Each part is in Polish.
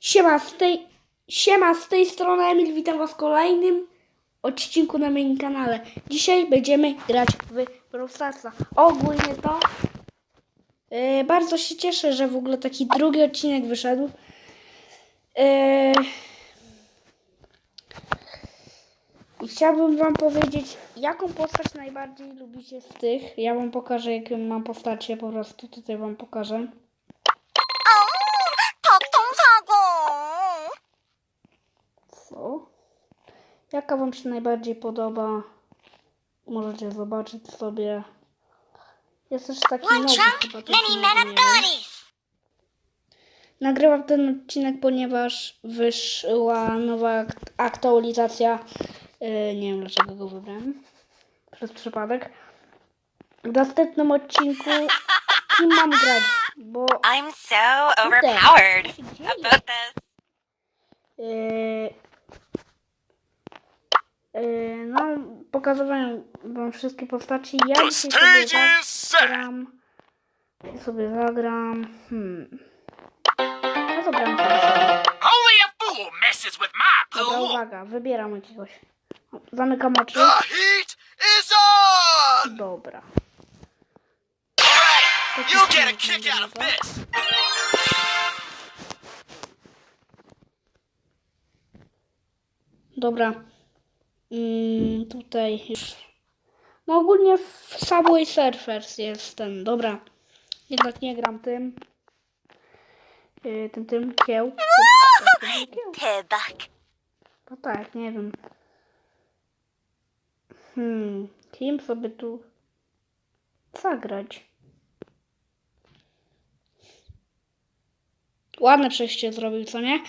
Siema z tej, siema z tej strony Emil, witam was w kolejnym odcinku na moim kanale. Dzisiaj będziemy grać w Brawl. Ogólnie to e, bardzo się cieszę, że w ogóle taki drugi odcinek wyszedł. E, I chciałbym wam powiedzieć, jaką postać najbardziej lubicie z tych. Ja wam pokażę, jaką mam postacie, po prostu tutaj wam pokażę. Jaka Wam się najbardziej podoba? Możecie zobaczyć sobie. Jest też taki One nowy trunk, chyba many. Nagrywam ten odcinek, ponieważ wyszła nowa akt- aktualizacja. Yy, nie wiem dlaczego go wybrałem. Przez przypadek. W następnym odcinku kim mam grać? Bo I'm so overpowered about this. Yy, yy, no, pokazywałem wam wszystkie postaci. Ja dzisiaj sobie zagram. Ja sobie zagram. Hmm. Ja zagram. Only a fool messes with my Dobra, uwaga, wybieram jakiegoś. Zamykam oczy. Dobra. Get a kick out of this. Dobra. Mm, tutaj już. No ogólnie w Subway Surfers jest ten. Dobra. Jednak nie gram tym. Yy, tym, tym kieł. 박. No tak, nie wiem. Hmm, kim sobie tu zagrać? Ładne przejście zrobił, co nie?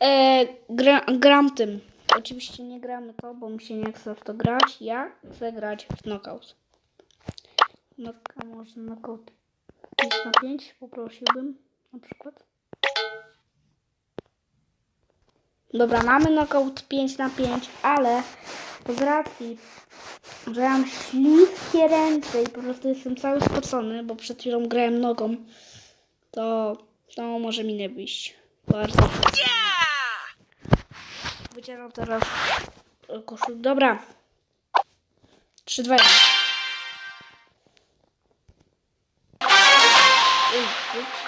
E, gra, gram tym. Oczywiście nie gramy to, bo mi się nie chce w to grać. Ja chcę grać w knockout. No, a może knockout 5 na 5 poprosiłbym na przykład. Dobra, mamy knockout 5 na 5, ale z racji, że mam śliskie ręce i po prostu jestem cały spocony, bo przed chwilą grałem nogą, to, to może mi nie wyjść. Bardzo. Yeah. Wycieram teraz e, koszul. Dobra. 3, 2, 1. Ej, ej,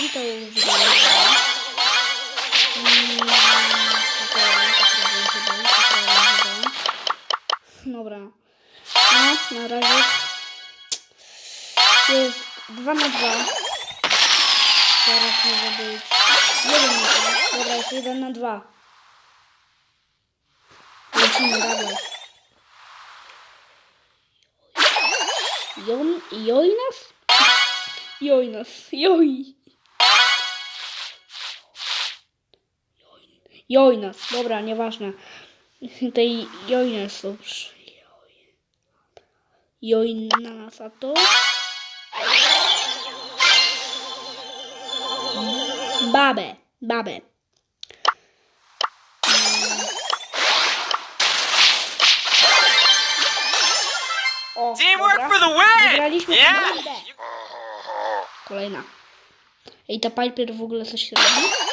I to już wygląda. Mm, poprawiam chyba. Dobra. No, na razie jest 2 na 2. Teraz może być 1 na 2. Dobra, jest 1 na 2. Lecimy, dawaj. Jon, joj nas? Joj nas, joj. Joj nas, dobra, nieważne. Tej joj nas już. Joj na nas, a to? Babę, babę. O, Teamwork for the win. Wygraliśmy Yeah. Kolejna. Ej, ta Piper w ogóle coś robi?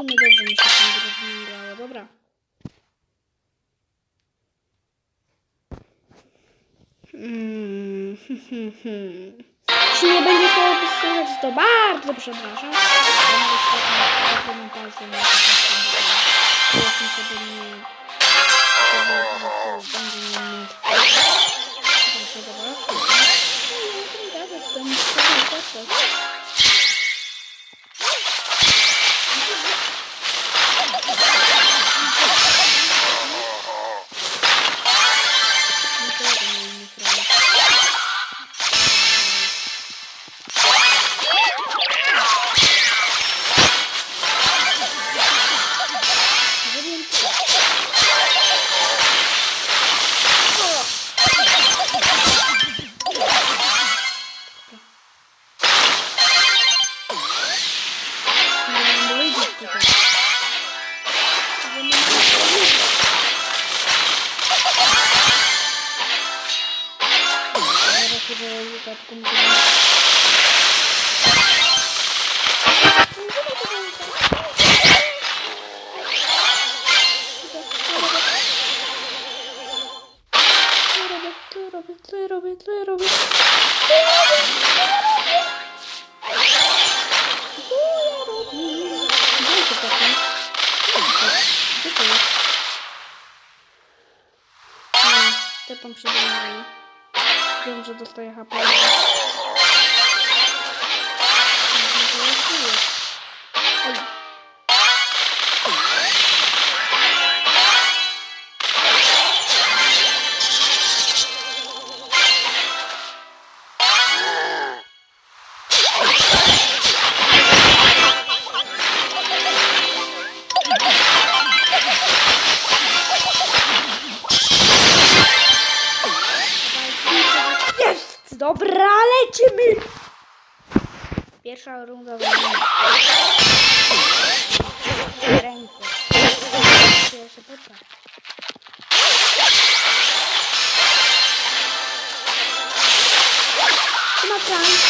Sumie dobrze mi się grą grało, dobra. Mm, hmm, hmm, hmm. Jeśli nie będzie słowo słychać, to bardzo przepraszam. Ja nawet Zaraz się wyłoni tatką Co ja robię? Co ja Wiem, że dostaję HP. Oj. Pierwsza runda wygrana. Ręce. Pierwszy poczek. Ma plan.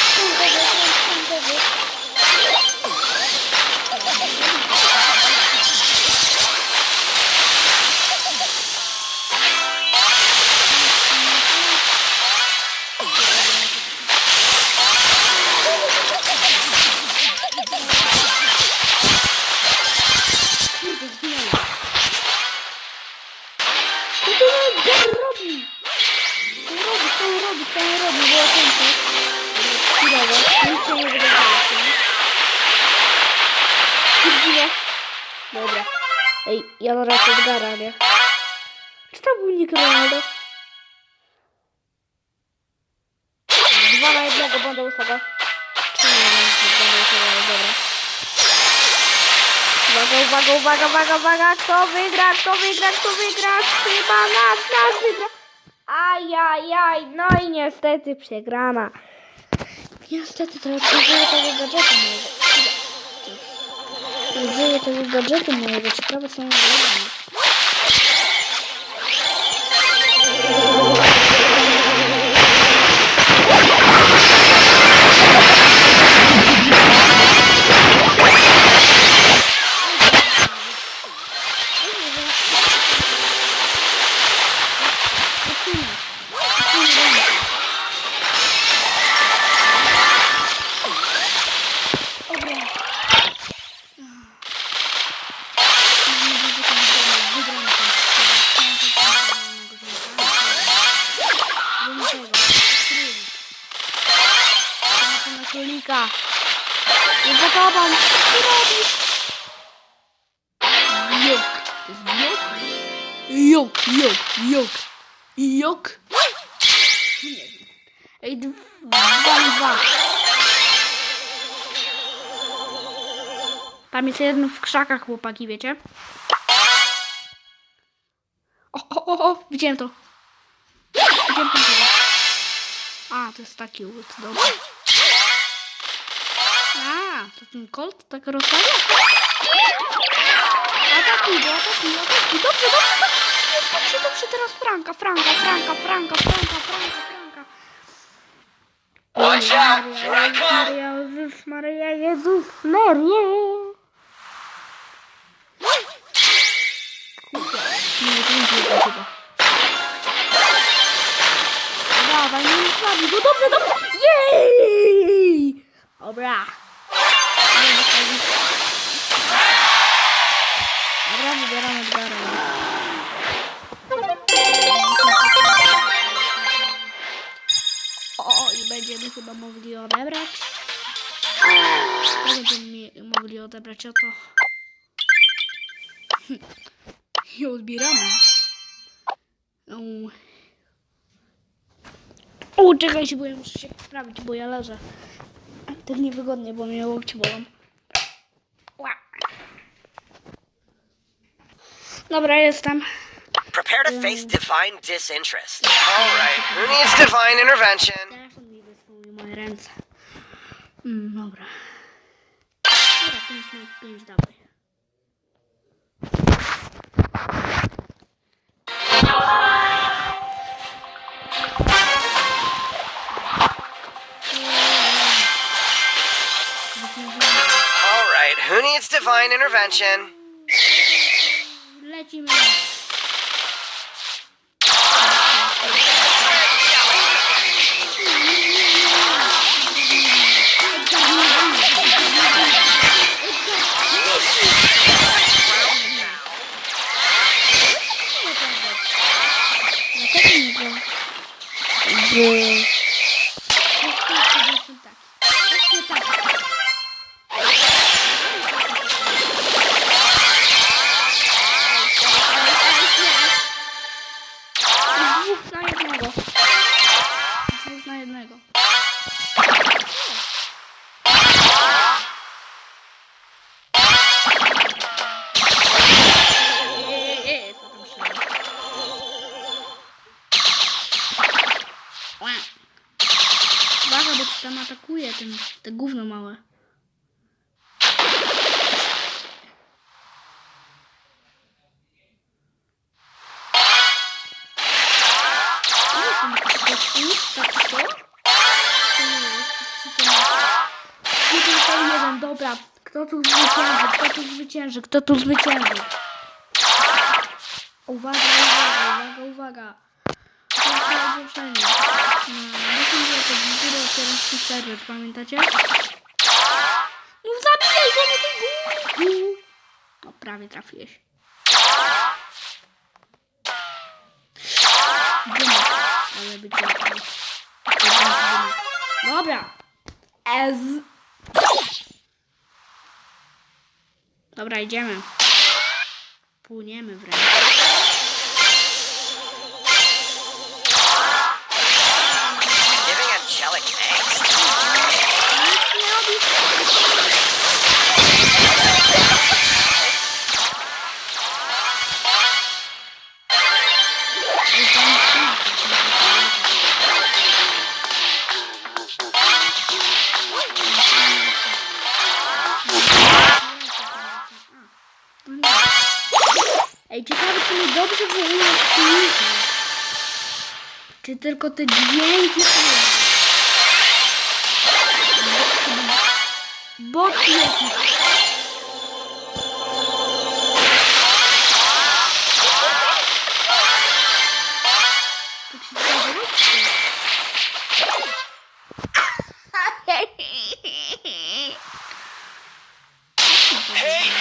Ej, ja na razie Edgara, nie? Czy to był Nick Ronaldo? Dwa na jednego będę ustawa. Czy nie, nie będę ustawa, ale dobra. Uwaga, uwaga, uwaga, uwaga, uwaga, kto wygra, kto wygra, kto wygra, chyba nas, nas wygra. Ajajaj, no i niestety przegrana. Niestety teraz użyję tego gadżetu mojego. Użyję tego gadżetu mojego, ciekawe są wyglądane. Królika. Nie zakopam. Co robisz? Jok. To jok? Jok, jok, jok. Jok. Ej, dwa, dwa. Tam jest jeden w krzakach, chłopaki, wiecie? O, o, o, o, widziałem to. Widziałem tego. A, to jest taki łód, dobra. A, to ten kolt tak rozstawia? Atakuj go, atakuj, atakuj. Dobrze, dobrze, dobrze. Jest dobrze, dobrze. Teraz Franka, Franka, Franka, Franka, Franka, Franka, Franka. Come! Maria, Jezus, Maria, Jezus, Maria. Nie, to nie było chyba. Dawaj, nie zabił go. Dobrze, dobrze. Jej! Dobra. Dobra, wybieram Edgara. O, i będziemy chyba mogli odebrać. Będziemy mogli odebrać oto. I odbieramy. Au. O, czekajcie, bo ja muszę się poprawić, bo ja leżę. Tak niewygodnie, bo mnie łokcie bolą. Dobra, jestem. Prepare to face divine disinterest. All right, who needs divine intervention? Telefon mi wysłał moje ręce. Mm, dobra. Dobra, 5 minut, 5 dawaj. All right, who needs divine intervention? W... tam atakuje ten, te gówno małe. Dobra. Kto tu zwycięży? Kto tu zwycięży? Kto tu zwycięży? Uwaga, uwaga, uwaga, uwaga. Ogłoszenie. Na 10 zł wizytę otwierający serwer, pamiętacie? No zabijaj go, no ty! No prawie trafiłeś. Dymek, ale łatwiej. Dobra. Ez. Dobra, idziemy. Płyniemy wręcz. Czy tylko te dźwięki słyszę? Bot jakiś. Tak się zdarza, Hey,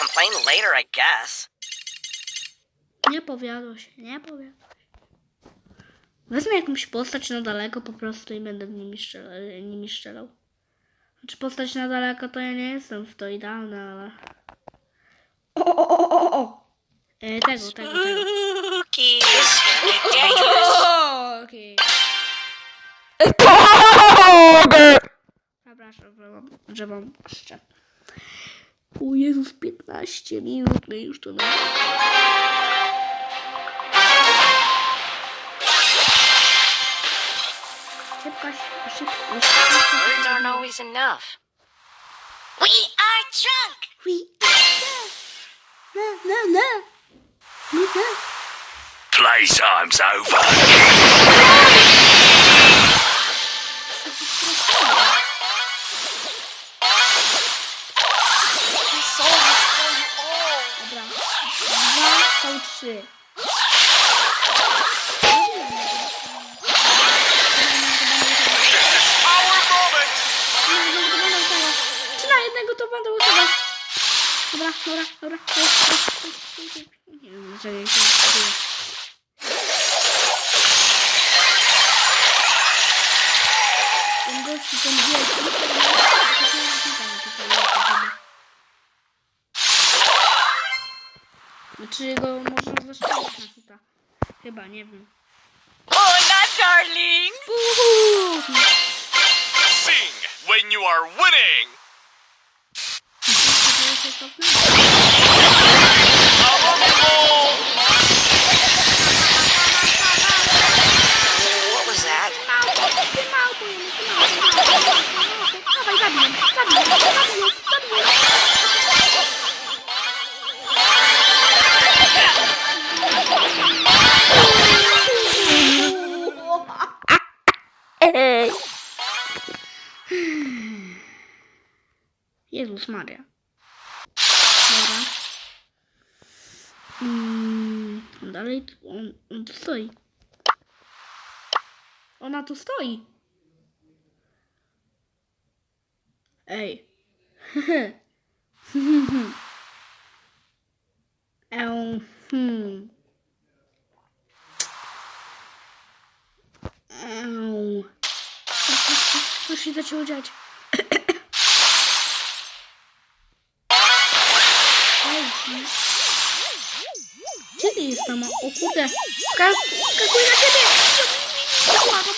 complain later, I guess. Nie powiadło się, nie powiadło się. Wezmę jakąś postać na daleko po prostu i będę nimi strzelał. Nimi strzelał. Znaczy postać na daleko to ja nie jestem w to idealna, ale... O, o, o, o, o. E, tego, tego, tego. Spooky. Spooky. Dobra, że mam, że mam szczep. O Jezus, 15 minut, my już to Szybko, szybko, szybko. Words aren't always enough. We are drunk! Oui. No, no, no. No, no. Playtime's over. Trzy. Na jednego to będę używał? Dobra, dobra, dobra. Nie wiem, że ja się. Ten gościu, ten wielki. Znaczy go można zaszczepić na huta. Chyba, nie wiem. Hola, darlings! Uhu! Sing when you are winning. What was that? Jezus Maria. Dobra. Mm, dalej on, on tu stoi. Ona tu stoi. Ej. Eł, hmm. Eł. Co, co się zaczęło dziać? Ej, hmm. Gdzie ty jest mama? O kurde! Ska skakuj na ciebie! Puława,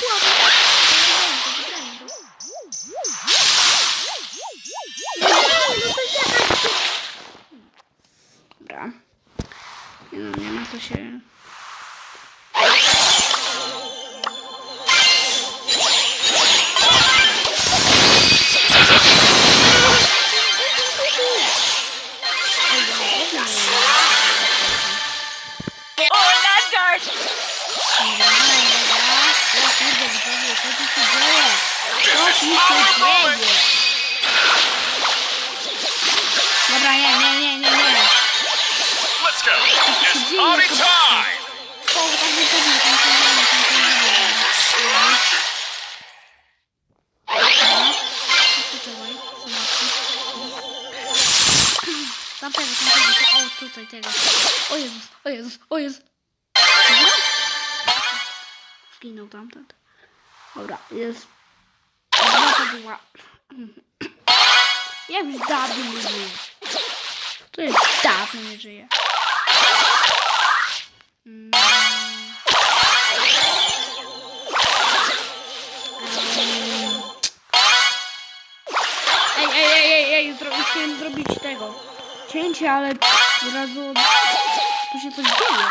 Dobra, nie, nie, nie, nie, nie. Let's go. It's party time. Tam się dzieje, tam się dzieje. Tamtego, o, tutaj tego. O Jezus, o Jezus, o Jezus. Zginął tamten. Dobra, jest. To była. Ja już dawno nie żyję. To jest dawno nie żyje. Mm. Ej, ej, ej, ej, ej, zro- chciałem zrobić tego. Cięcie, ale od razu tu się coś dzieje.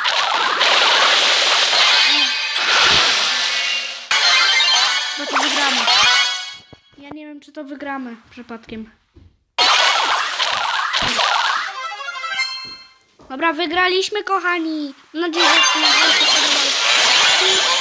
No to. Wiem, czy to wygramy przypadkiem. Dobra, wygraliśmy, kochani. Mam nadzieję, że